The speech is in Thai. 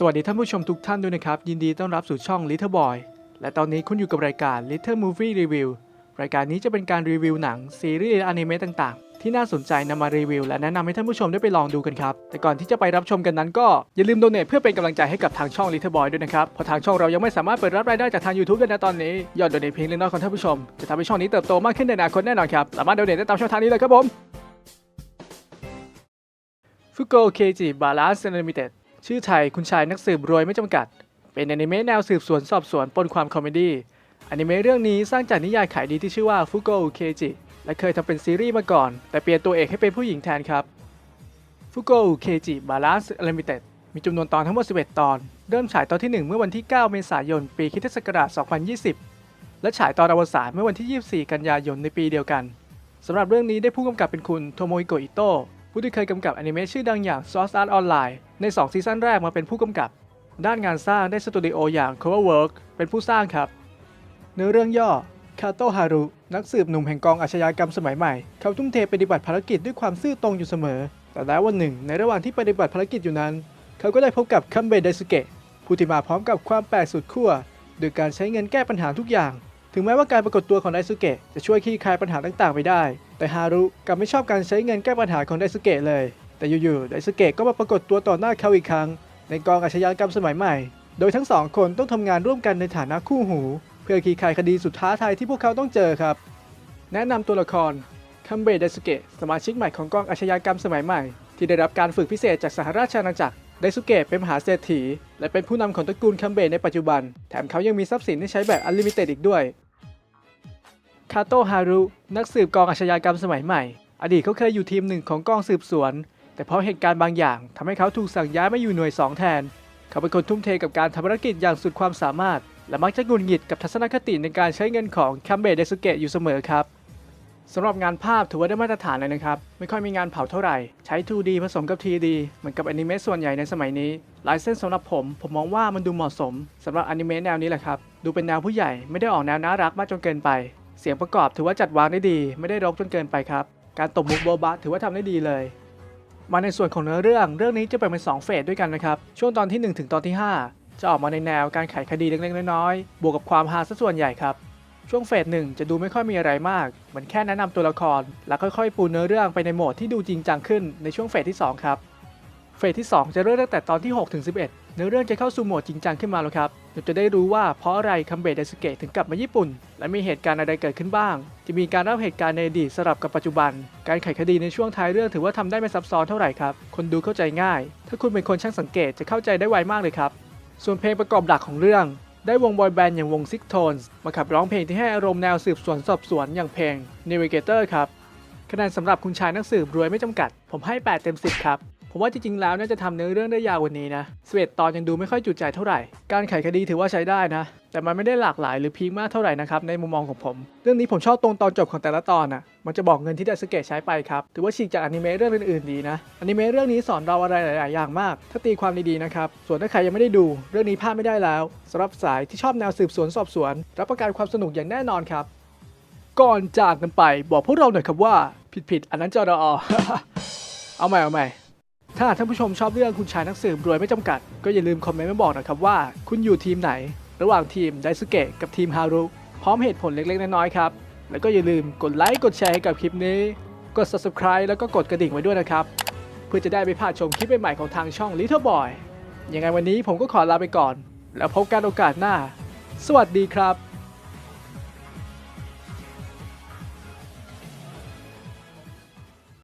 สวัสดีท่านผู้ชมทุกท่านด้วยนะครับ ยินดีต้อนรับสู่ช่อง Little Boy และตอนนี้คุณอยู่กับรายการ Little Movie Review รายการนี้จะเป็นการรีวิวหนัง ซีรีส์อนิเมะต่างๆ ที่น่าสนใจนำมารีวิว และแนะนำให้ท่านผู้ชมได้ไปลองดูกันครับ แต่ก่อนที่จะไปรับชมกันนั้นก็อย่าลืมโดเนทเพื่อเป็นกำลังใจให้กับทางช่อง Little Boy ด้วยนะครับเพราะทางช่องเรายังไม่สามารถเปิดรับรายได้จากทาง YouTube ได้นะตอนนี้ยอดโดเนทเพียงเล็กน้อยของท่านผู้ชมจะทำให้ช่องนี้เติบโตมากขึ้นในอนาคตแน่นอนครับสามารถโดเนทได้ตามช่องทางนี้เลยครับผมฟุโกเคจิบาลานซ์ Unlimited ชื่อไทยคุณชายนักสืบรวยไม่จำกัด เป็นอนิเมะแนวสืบสวนสอบสวนปนความคอมเมดี้อนิเมะเรื่องนี้สร้างจากนิยายขายดีที่ชื่อว่าฟุโกอุเคจิและเคยทำเป็นซีรีส์มาก่อน แต่เปลี่ยนตัวเอกให้เป็นผู้หญิงแทนครับฟุโกอุเคจิบาลานซ์ลิมิเต็ดมีจำนวนตอนทั้งหมด 11 ตอน เริ่มฉายตอนที่ 1 เมื่อวันที่ 9 เมษายน ปีคริสตศักราช 2020 และฉายตอนอวสานเมื่อวันที่ 24 กันยายนในปีเดียวกันสำหรับเรื่องนี้ได้ผู้กำกับเป็นคุณโทโมฮิโกอิโตะ ผู้ที่เคยกำกับอนิเมะชื่อดังอย่าง Source Art Online ใน 2 ซีซั่นแรกมาเป็นผู้กำกับ ด้านงานสร้างได้สตูดิโออย่าง Coverwork เป็นผู้สร้างครับเนื้อเรื่องย่อคาโตฮารุนักสืบหนุ่มแห่งกองอาชญากรรมสมัยใหม่ เขาทุ่มเทปฏิบัติภารกิจด้วยความซื่อตรงอยู่เสมอ แต่แล้ววันหนึ่ง ในระหว่างที่ปฏิบัติภารกิจอยู่นั้น เขาก็ได้พบกับคัมเบะไดสุเกะผู้ที่มาพร้อมกับความแปลกสุดขั้วโดยการใช้เงินแก้ปัญหาทุกอย่าง ถึงแม้ว่าการปรากฏตัวของไดสุเกะจะช่วยคลี่คลายปัญหาต่างๆไปได้ แต่ฮารุกลับไม่ชอบการใช้เงินแก้ปัญหาของไดสุเกะเลย แต่อยู่ๆไดสุเกะก็มาปรากฏตัวต่อหน้าเขาอีกครั้ง ในกองอาชญากรรมสมัยใหม่ โดยทั้งสองคนต้องทำงานร่วมกันในฐานะคู่หู เพื่อคลี่คลายคดีสุดท้าทายที่พวกเขาต้องเจอครับ แนะนำตัวละครคัมเบะไดสุเกะสมาชิกใหม่ของกองอาชญากรรมสมัยใหม่ ที่ได้รับการฝึกพิเศษจากสหราชอาณาจักร ไดสุเกะเป็นมหาเศรษฐี และเป็นผู้นำของตระกูลคัมเบะในปัจจุบัน แถมเขายังมีทรัพย์สินที่ใช้แบบอ n l ลิมิเต็ดอีกด้วย คาโตะฮารุ นักสืบกองอาชญากรรมสมัยใหม่ อดีตเขาเคยอยู่ทีมหนึ่งของกองสืบสวน แต่เพราะเหตุการณ์บางอย่างทำให้เขาถูกสั่งย้ายมาอยู่หน่วย 2 แทน เขาเป็นคนทุ่มเทกับการทำภารกิจอย่างสุดความสามารถ และมักจะหงุดหงิดกับทัศนคติในการใช้เงินของคัมเบะไดสุเกะอยู่เสมอครับ สำหรับงานภาพถือว่าได้มาตรฐานเลยนะครับ ไม่ค่อยมีงานเผาเท่าไหร่ ใช้ 2D ผสมกับ 3D เหมือนกับอนิเมะส่วนใหญ่ในสมัยนี้ลายเส้นสำหรับผม ผมมองว่ามันดูเหมาะสมสำหรับอนิเมะแนวนี้แหละครับ ดูเป็นแนวผู้ใหญ่ไม่ได้ออกแนวน่ารักมากจนเกินไป เสียงประกอบถือว่าจัดวางได้ดี ไม่ได้รกจนเกินไปครับ การตบมุกโบบะถือว่าทำได้ดีเลย มาในส่วนของเนื้อเรื่อง เรื่องนี้จะแบ่งเป็น2เฟสด้วยกันนะครับ ช่วงตอนที่ 1 ถึงตอนที่ 5 จะออกมาในแนวการไขคดีเล็กๆน้อยๆ บวกกับความฮาซะส่วนใหญ่ครับ ช่วงเฟสหนึ่งจะดูไม่ค่อยมีอะไรมาก เหมือนแค่แนะนำตัวละคร แล้วค่อยๆ ปูเนื้อเรื่องไปในโหมดที่ดูจริงจังขึ้นในช่วงเฟสที่ 2 ครับ เฟสที่ 2 จะเริ่มตั้งแต่ตอนที่6ถึง11 เนื้อเรื่องจะเข้าสู่โหมดจริงจังขึ้นมาแล้วครับเราจะได้รู้ว่าเพราะอะไรคัมเบะไดสเกะถึงกลับมาญี่ปุ่น และมีเหตุการณ์อะไรเกิดขึ้นบ้าง จะมีการเล่าเหตุการณ์ในอดีตสลับกับปัจจุบัน การไขคดีในช่วงท้ายเรื่องถือว่าทำได้ไม่ซับซ้อนเท่าไหร่ครับ คนดูเข้าใจง่าย ถ้าคุณเป็นคนช่างสังเกตจะเข้าใจได้ไวมากเลยครับ ส่วนเพลงประกอบหลักของเรื่อง ได้วงบอยแบนด์อย่างวง Six Tones มาขับร้องเพลงที่ให้อารมณ์แนวสืบสวนสอบสวนอย่างเพลง Navigator ครับคะแนนสำหรับคุณชายนักสืบรวยไม่จำกัด ผมให้ 8 เต็ม 10 ครับ ผมว่าจริงๆแล้วน่าจะทำเนื้อเรื่องได้ยาวกว่านี้นะสเวตตอนยังดูไม่ค่อยจุใจเท่าไหร่ การไขคดีถือว่าใช้ได้นะ แต่มันไม่ได้หลากหลายหรือพีคมากเท่าไหร่นะครับในมุมมองของผม เรื่องนี้ผมชอบตรงตอนจบของแต่ละตอนน่ะ มันจะบอกเงินที่ไดสเกตใช้ไปครับ ถือว่าฉีกจากอนิเมะเรื่องอื่นๆดีนะ อนิเมะเรื่องนี้สอนเราอะไรหลาย ๆ อย่างมาก ถ้าตีความดีๆนะครับ ส่วนถ้าใครยังไม่ได้ดู เรื่องนี้พลาดไม่ได้แล้วสำหรับสายที่ชอบแนวสืบสวนสอบสวน รับประกันความสนุกอย่างแน่นอนครับ ก่อนจากกันไปบอกพวกเราหน่อยครับว่าผิดๆอันนั้นจอดอเอาใหม่เอาใหม่ ถ้าท่านผู้ชมชอบเรื่องคุณชายนักสืบรวยไม่จำกัด ก็อย่าลืมคอมเมนต์มาบอกนะครับว่า คุณอยู่ทีมไหน ระหว่างทีมไดสุเกะกับทีมฮารุพร้อมเหตุผลเล็กๆ น้อยๆครับแล้วก็อย่าลืมกดไลค์กดแชร์ให้กับคลิปนี้ กด subscribe แล้วก็กดกระดิ่งไว้ด้วยนะครับ เพื่อจะได้ไม่พลาดชมคลิปใหม่ๆของทางช่อง Little Boy ยังไงวันนี้ผมก็ขอลาไปก่อน แล้วพบกันโอกาสหน้า สวัสดีครับ